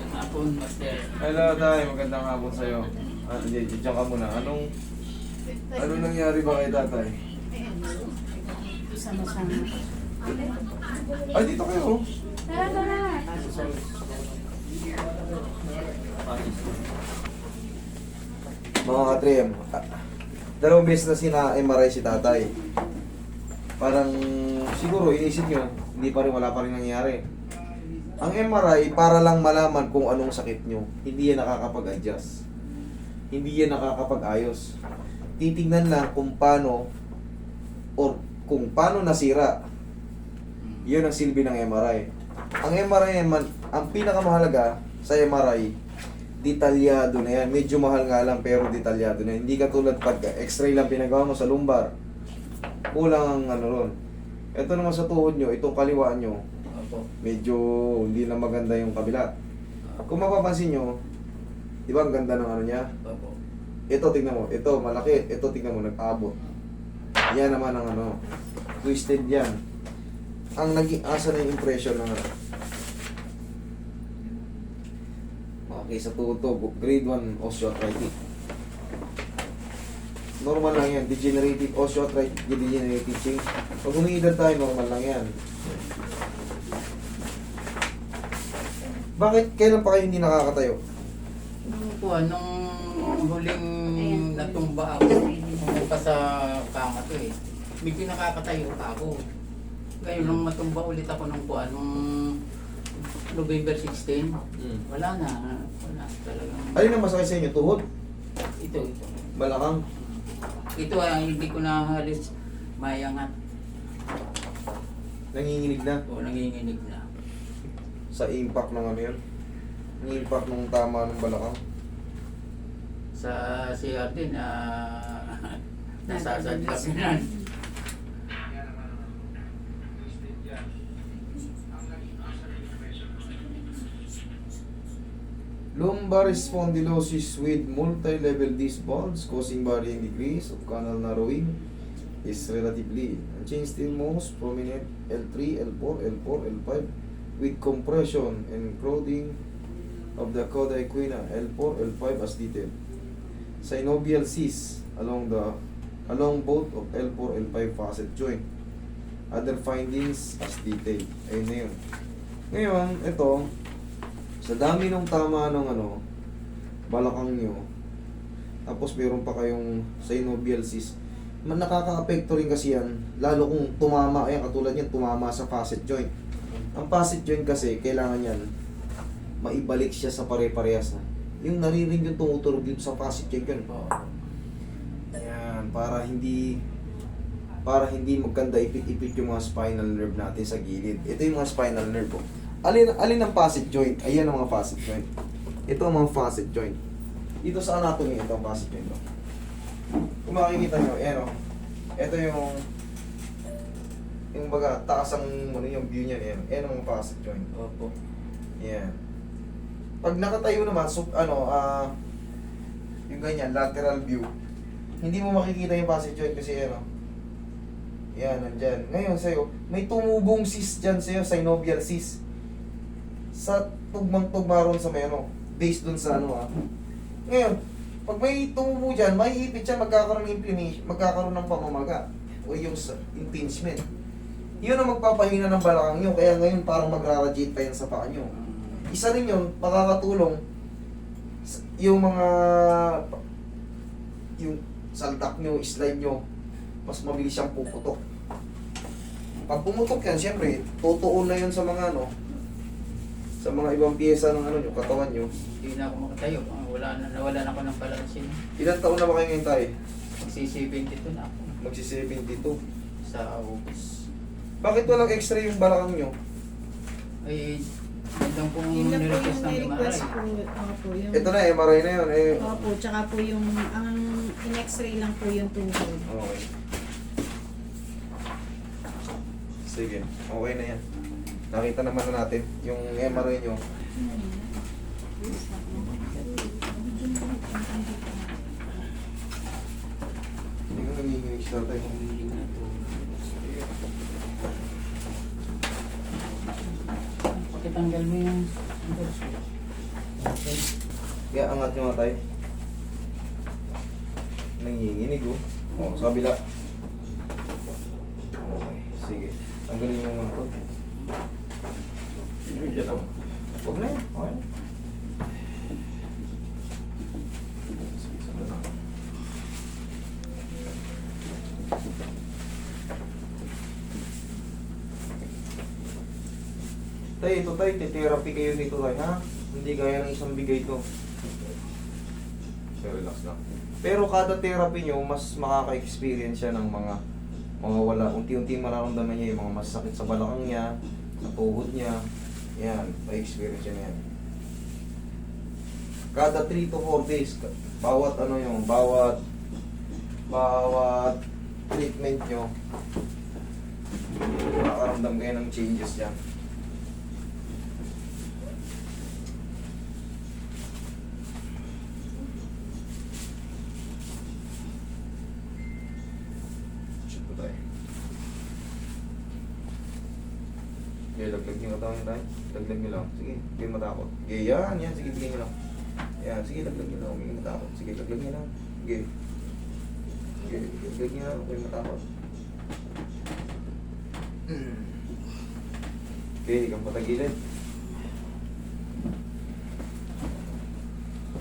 Magandang hapon, Master. Hello, Tay. Magandang hapon sa'yo. Ah, hindi, diyan ka muna. Anong, ano nangyari ba kay tatay? Sama-sama. Ay, dito kayo. Tara, tara. Mga katrem, ah, dalawang beses na sina-MRI si tatay. Parang, siguro, inisip nyo, hindi pa rin, wala pa rin nangyari. Ang MRI, para lang malaman kung anong sakit nyo. Hindi yan nakakapag-adjust. Hindi yan nakakapag-ayos. Titingnan lang kung paano or kung paano nasira. Yun ang silbi ng MRI. Ang MRI naman, ang pinakamahalaga sa MRI, detalyado na yan. Medyo mahal nga lang pero detalyado na. Hindi katulad pag x-ray lang pinagawa mo sa lumbar. Kulang ang ano ron. Ito naman sa tuhod nyo, itong kaliwaan nyo, Opo. medyo hindi na maganda yung kabila. Kung mapapansin nyo, di ba ang ganda ng ano niya? Opo. Ito, tingnan mo. Ito, malaki. Ito, tingnan mo, nag-abot. Yan naman ang ano. Twisted yan. Ang naging asa na yung impression ng ano. Okay, sa tuhod to, grade 1 osteoarthritis. Normal lang yan. Degenerative osteoarthritis, degenerative change. Pag humiidad tayo, normal lang yan. Bakit? Kailan pa kayo hindi nakakatayo? Nung po, nung huling natumba ako, umupa sa kama to eh. Medyo nakakatayo pa ako. Ngayon, nung matumba ulit ako nung po, nung November 16, wala na. Wala talagang. Alin ang masakit sa inyo? Tuhod? Ito, ito. Balakang? Ito ay hindi ko na halos mayangat Nanginginig na? o nanginginig na. Sa impact ng ano yun. Ang impact ng tama ng balakang. Sa CR din, ah, nasasadla ko na. Lumbar spondylosis with multi-level disc bulge causing varying degrees of canal narrowing is relatively unchanged in most prominent L3, L4, L4, L5 with compression and crowding of the cauda equina L4, L5 as detailed. Synovial cysts along the along both of L4, L5 facet joint. Other findings as detailed. Ayun na yun. Ngayon, ito, sa dami ng tama ng ano, balakang nyo, tapos meron pa kayong synovial cyst, nakaka-apekto rin kasi yan, lalo kung tumama, ayan, katulad yan, tumama sa facet joint. Ang facet joint kasi, kailangan yan, maibalik siya sa pare-parehas na. Yung narinig yung tumuturog dito sa facet joint yun. Ayan, para hindi para hindi magkanda ipit-ipit yung mga spinal nerve natin sa gilid. Ito yung mga spinal nerve ko. Alin, alin ang facet joint? Ayan ang mga facet joint. Ito ang mga facet joint. Dito sa anatomy, ito ang facet joint. oh. Kung makikita nyo, ayan o. Ito yung yung baga, taas ang ano yung view niya ayan. Ayan ang facet joint. Opo. Yan. Pag nakatayo naman, so, ano, ah, yung ganyan, lateral view, hindi mo makikita yung facet joint kasi ano, yan, nandyan. Ngayon sa'yo, may tumubong cyst dyan sa'yo, synovial cyst. Sa tugmang-tugma ron sa may ano, based dun sa ano ah. Ngayon, pag may tumubo dyan, may ipit siya, magkakaroon ng inflammation, magkakaroon ng pamamaga o yung impingement. Yun ang magpapahina ng balakang nyo, kaya ngayon parang magra-radiate pa yan sa paa nyo. Isa rin yun, makakatulong yung mga yung saldak nyo, slide nyo, mas mabilis siyang puputok. Pag pumutok yan, syempre, tutuon na yun sa mga ano, sa mga ibang piyesa ng ano nyo, katawan nyo. Hindi na ako makatayo. Ah, Wala na, nawala na ako ng balansin. Ilan taon na ba kayo ngayon tayo? Magsi-72 na ako Magsi 72. sa August. Bakit walang x-ray yung balakang nyo? Ay, Yun na po nirequest yung ng request MRI. po. Opo, yung... Ito na, MRI na yun. Eh. Opo, tsaka po yung... Ang in-x-ray lang po yung tuhod. Okay. Sige, okay na yan. Nakita naman na natin yung MRI nyo. Hindi ko nanginginig siya tayo. Pakitanggal mo yung ko. Kaya angat nyo nga tayo. Nanginginig oh. O, sa kabila. Okay, sige. Tanggalin mo muna to. Diyan lang. Huwag na yan. Okay na. Sige, sandali lang. Tay, ito tay, therapy kayo nito tay, ha? Hindi gaya ng isang bigay to. So, relax lang. Pero kada therapy nyo, mas makaka-experience siya ng mga mawawala. Unti-unti mararamdaman niya yung mga masakit sa balakang niya, sa tuhod niya. Yan, may-experience niya yan. Kada 3 to 4 days, bawat ano yung, bawat bawat treatment nyo, makakaramdam kayo ng changes yan. Shoot po tayo. Okay, laglag niyo ang tayo. Laglag niyo lang. Sige, hindi matakot. Okay, yan, yan. Sige, bigyan niyo lang. Yan, sige, laglag niyo lang. Huwag matakot. Sige, laglag niyo lang. Sige. Sige, laglag niyo lang. Huwag matakot. Okay, ikang patagilid.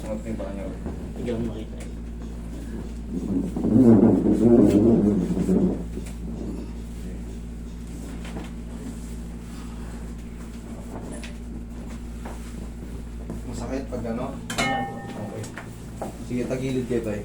Angat mo yung paa niyo. Hindi ako makita. Masakit pag ano? Okay. Sige, tagilid kayo.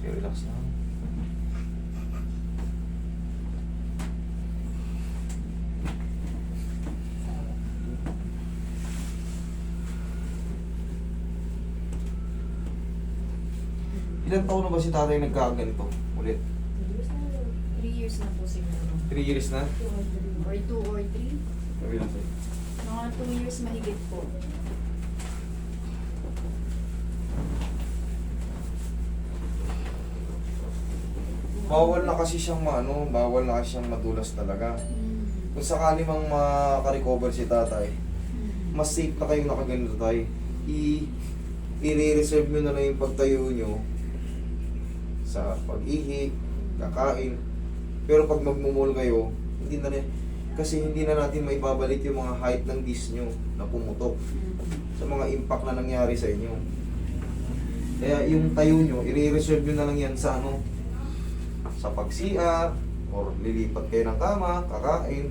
Okay, relax lang. Ilan taon na ba si tatay nagkaganito? Ulit? 3 years na po siguro. 3 years na? Or 2 or 3. Sabi lang sa'yo. Mga 2 years mahigit po. Bawal na kasi siyang maano, bawal na kasi siyang madulas talaga. Kung sakali mang makarecover si tatay, mas safe na kayong nakaganito tayo. I, i-reserve nyo na lang yung pagtayo nyo sa pag-ihi, kakain. Pero pag magmumol kayo, hindi na rin, kasi hindi na natin maibabalik yung mga height ng disc nyo na pumutok sa mga impact na nangyari sa inyo. Kaya yung tayo nyo, i-reserve nyo na lang yan sa ano, sa pagsia, or lilipat kayo ng kama, kakain.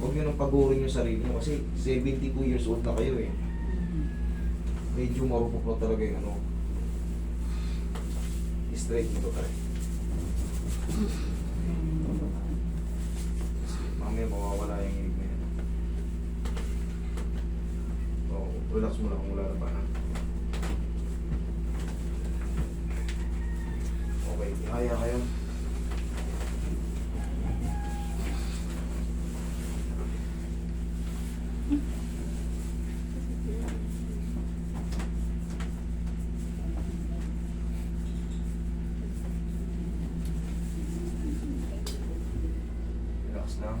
Huwag nyo nang pagurin yung sarili nyo kasi 72 years old na kayo eh. Medyo marupok na talaga yung ano. Straight mo to tayo. Mamaya mawawala yung inig na yan. So, relax mo lang kung pa na. Okay, kaya kayo. Lang.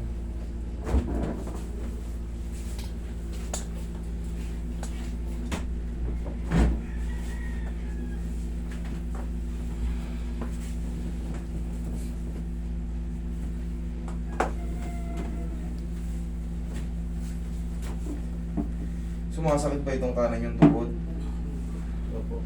Sumasakit pa itong kanan yung tuhod. Opo.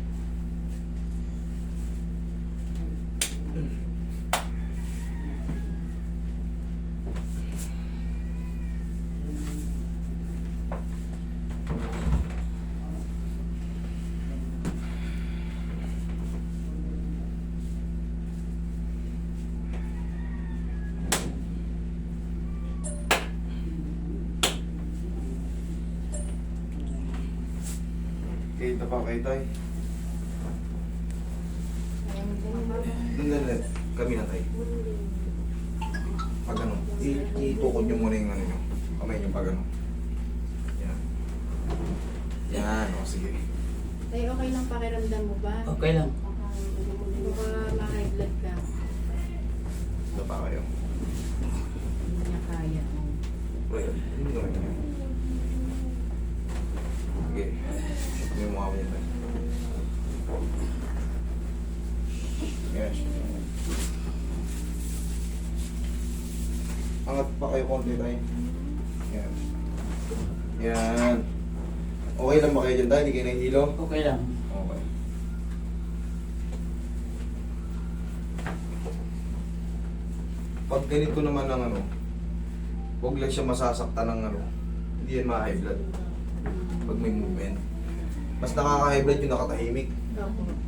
Okay, ito pa kay Tay. Doon na ulit. Kami na Tay. Pag ano, itukod nyo muna yung ano nyo. Kamay nyo pag ano. Yan. Yan, o sige. Tay, okay lang pakiramdam mo ba? Okay lang. Baka ma-high blood ka. Ito pa kayo. Hindi niya kaya. oh. Well, hindi naman yun. Sige. Shoot mo yung mukha mo yan. tayo. Yes. Kayo konti tayo. Yan. Yan. Okay lang ba kayo dyan tayo? Hindi kayo nahihilo? Okay lang. Okay. Pag ganito naman ang ano, huwag lang siya masasaktan ng ano, hindi yan ma-high blood. Pag may movement. Mas nakaka-high blood yung nakatahimik. Opo.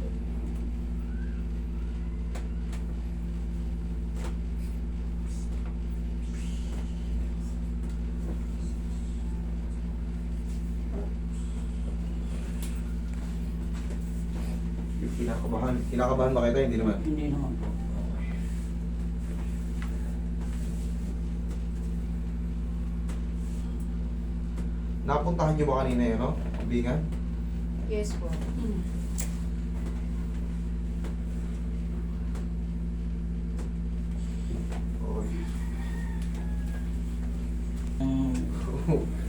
Yung kinakabahan. Kinakabahan ba kayo tayo? Hindi naman. Hindi naman po. Napuntahan niyo ba kanina yun, no? Bingan? Yes po. Okay. Mm,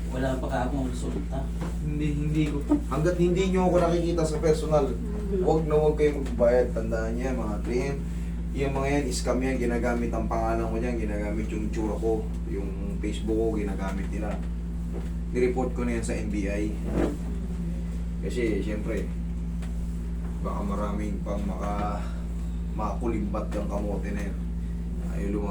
wala pa ka akong resulta. hindi, hindi ko. Hanggat hindi nyo ako nakikita sa personal, huwag na huwag kayo magbayad. Tandaan niya, mga client. Yung mga yan, scam yan. Ginagamit ang pangalan ko niyan. Ginagamit yung tsura ko. Yung Facebook ko, ginagamit nila. Nireport ko na yan sa NBI. Kasi, siyempre, baka maraming pang maka makulimbat yung kamote na yan.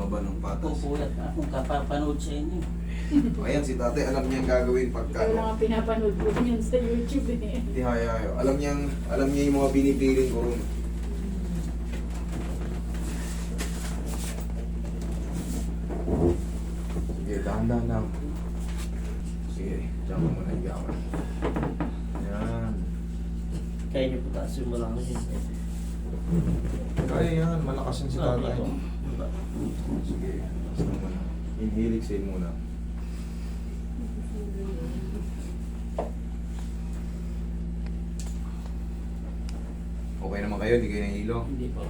Lumaban ng patas. Pupuyat na akong kapapanood sa inyo. Ayan, si tate, alam niya yung gagawin pagka... Lang ang pinapanood ko yun sa YouTube eh. Hindi hayayo. Alam niya, alam niya yung mga binipiling ko ron. Sige, dahan-dahan lang. Sige, diyan ka muna, higa ka. Yan. Kaya niyo po taas yung malaki. Kaya yan, malakas yan si tatay. Diba? Sige. Inhale, exhale muna. Okay naman kayo, hindi kayo nahihilo. Hindi po.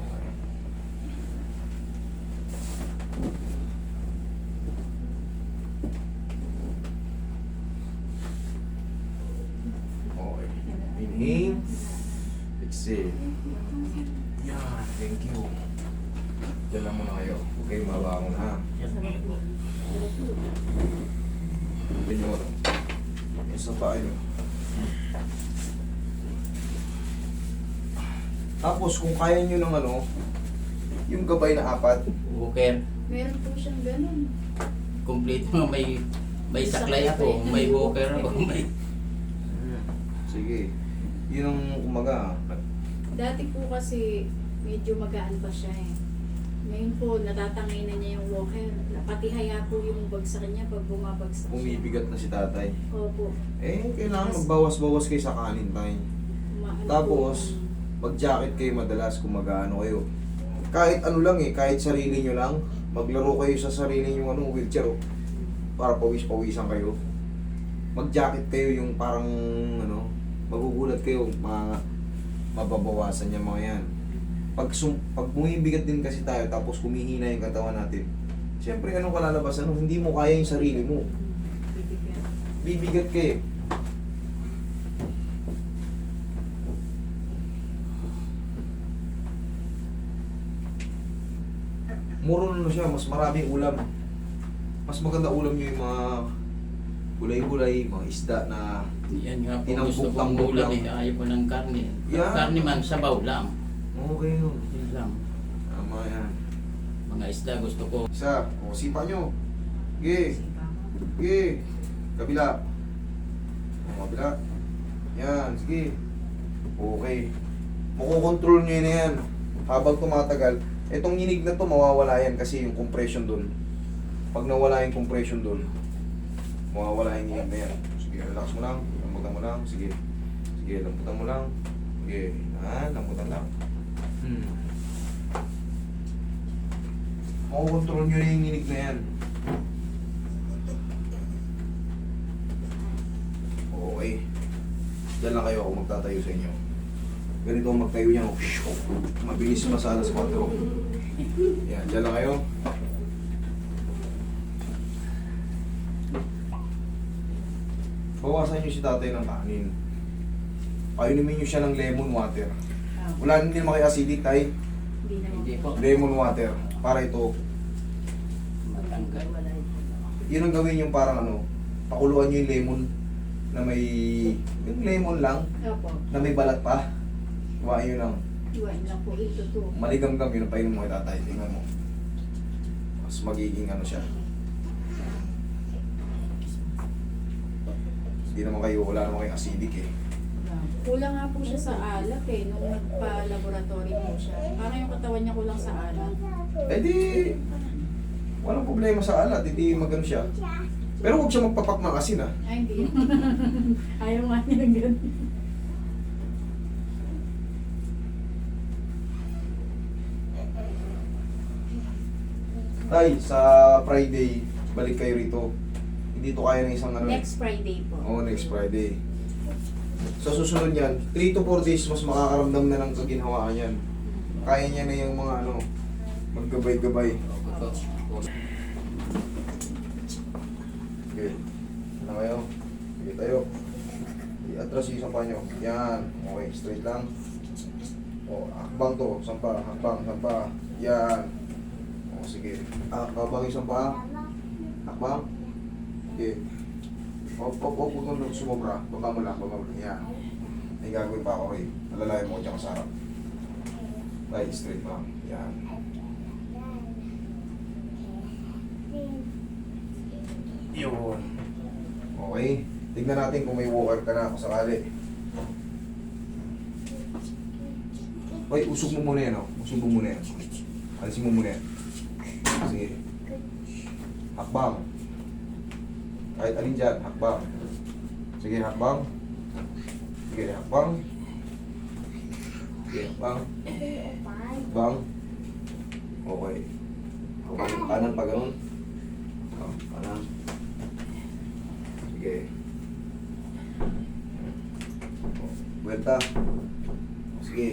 Okay. Inhale. Exhale. Yan. Thank you. Diyan lang muna kayo. Okay, mabangon ha. Tignan mo ito. Yung sa paa nyo. Tapos, kung kaya nyo ng ano, yung gabay na apat, Walker. Meron po siyang ganun. Complete mo. May may saklay ako. May walker ako. May... sige. Yun ang umaga. Dati po kasi medyo magaan pa siya eh. Ngayon po, natatangay na niya yung walker. Pati haya po yung bagsak niya pag bumabagsak siya. Bumibigat na si tatay. Opo. Eh, kailangan magbawas-bawas kayo sa kanin tayo. Maano Tapos, po, mag-jacket kayo madalas kung mag-ano kayo. Kahit ano lang eh, kahit sarili nyo lang, maglaro kayo sa sarili nyo ano, wheelchair oh, para pawis-pawisan kayo. Mag-jacket kayo yung parang ano, magugulat kayo, mga mababawasan yung mga yan. Pag, sum, pag bumibigat din kasi tayo tapos kumihina yung katawan natin, Siyempre, anong kalalabas? Ano, hindi mo kaya yung sarili mo. Bibigat ka eh. Muro na siya, mas maraming ulam. Mas maganda ulam nyo yung mga gulay-gulay, mga isda na Yan nga po gusto kong ulam lang. eh. Ayaw ko ng karne. Yan. Karne man, sabaw lang. okay yun. Yun lang. Tama yan. Mga isda gusto ko. Isa, o sipa nyo. Sige, sige. Kabila. O, kabila. Yan, sige. Okay. Makokontrol nyo yun na yan. Habang tumatagal, Itong nginig na to, mawawala yan kasi yung compression doon. Pag nawala yung compression doon, mawawala yung nginig na yan. Sige, relax mo lang, lambutan mo lang, sige. Sige, lambutan mo lang. Sige, ah, lambutan lang. Hmm. Makukontrol nyo na yung nginig na yan. Okay. Diyan lang kayo ako magtatayo sa inyo. Ganito ang magtayo niya. oh. Mabilis masala sa 4. Yan, diyan lang kayo. Bawasan niyo si tatay ng kanin. Painumin niyo siya ng lemon water. Ah, Wala hindi naman kayo acidic tay. Hindi po. Lemon water. Para ito. Matanggal. Yun ang gawin yung parang ano. Pakuluan niyo yung lemon na may yung lemon lang Opo. na may balat pa. Iwain yun lang. Iwan lang po ito to. Maligamgam yun ang painom mo kay tatay. Tingnan mo. Mas magiging ano siya. Hindi naman kayo, wala naman kayo acidic eh. Kulang nga po siya sa alak eh, nung nagpa-laboratory po siya. Parang yung katawan niya kulang sa alak. Eh di, walang problema sa alat, hindi magano siya. Pero huwag siya magpapak ng asin ah. Ay, hindi. Ayaw nga niya ng ganun. Tay, sa Friday, balik kayo rito. Hindi to kaya ng isang ano. eh. Next Friday po. Oo, next Friday. Sa susunod yan, 3 to 4 days mas makakaramdam na ng kaginhawaan yan. Kaya niya na yung mga ano, maggabay-gabay. Okay. Ano kayo? Okay tayo. I-atras yung sampa nyo. Yan. Okay, straight lang. O, hakbang to. Sampa, hakbang, sampa. Yan. Sige. Ah, babang yung sampa. Hakbang. Okay. Op, op, op, huwag kang sumobra. Baba mo lang, baba mo lang. Yan. May gagawin pa ako rin. Nalalayan mo ko dyan sa harap. Right, straight lang. Yan. Yun. Okay. Tignan natin kung may walker ka na kung sakali. Hoy, usog mo muna yan, oh. Usog mo muna yan. Alisin mo muna yan. Sige. Hakbang. Kahit alin dyan, hakbang. Sige, hakbang. Sige, hakbang. Sige, hakbang. Hakbang. Okay. Hakbang. Kanan pa ganun. Oh, kanan. Sige. Buwelta. Sige.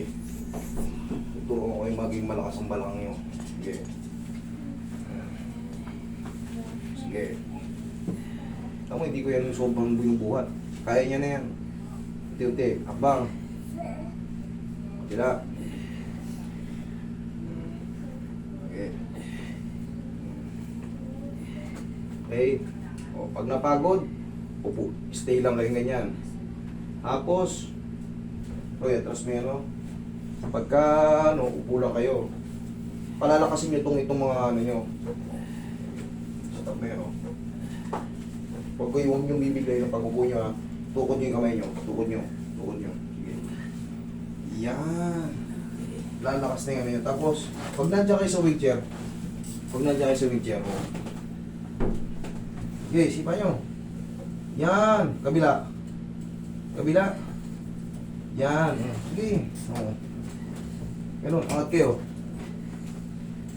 Ituro ko kayo maging malakas ang balakang nyo. Sige. Tama, hindi ko yan sobrang binubuhat. Kaya niya na yan. Unti-unti. Abang. Sila. Okay. Okay. O, pag napagod, upo. Stay lang kayo ganyan. Tapos, Roy, atras mo yan, no? Pagka, ano, upo lang kayo. Palalakasin nyo itong, itong mga, ano nyo. Sa tab mo yan, no? Huwag ko yung yung bibigay ng pag-upo nyo, ha? Tukod nyo yung kamay nyo. Tukod nyo. Tukod nyo. Sige. Yan. Lalakas na yung ano. Tapos, pag nandiyan kayo sa wheelchair, pag nandiyan kayo sa wheelchair, oh. Sige, sipa nyo. Yan. Kabila. Kabila. Yan. Sige. Oo. Ganun. Angat kayo.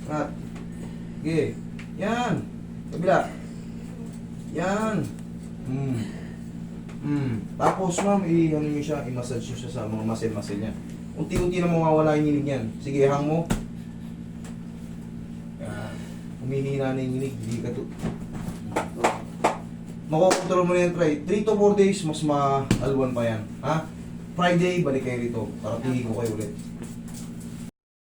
Angat. Sige. Yan. Kabila. Yan. Hmm. Hmm. Tapos ma'am, i-ano nyo siya, i-massage nyo siya sa mga muscle-muscle niya. Unti-unti na mawawala yung nginig niyan. Sige, hang mo. Yan. Humihina na yung nginig, hindi ka to. Makokontrol mo na yan, try. 3 to 4 days, mas ma-alwan pa yan. Ha? Friday, balik kayo rito. Para tingin ko kayo ulit.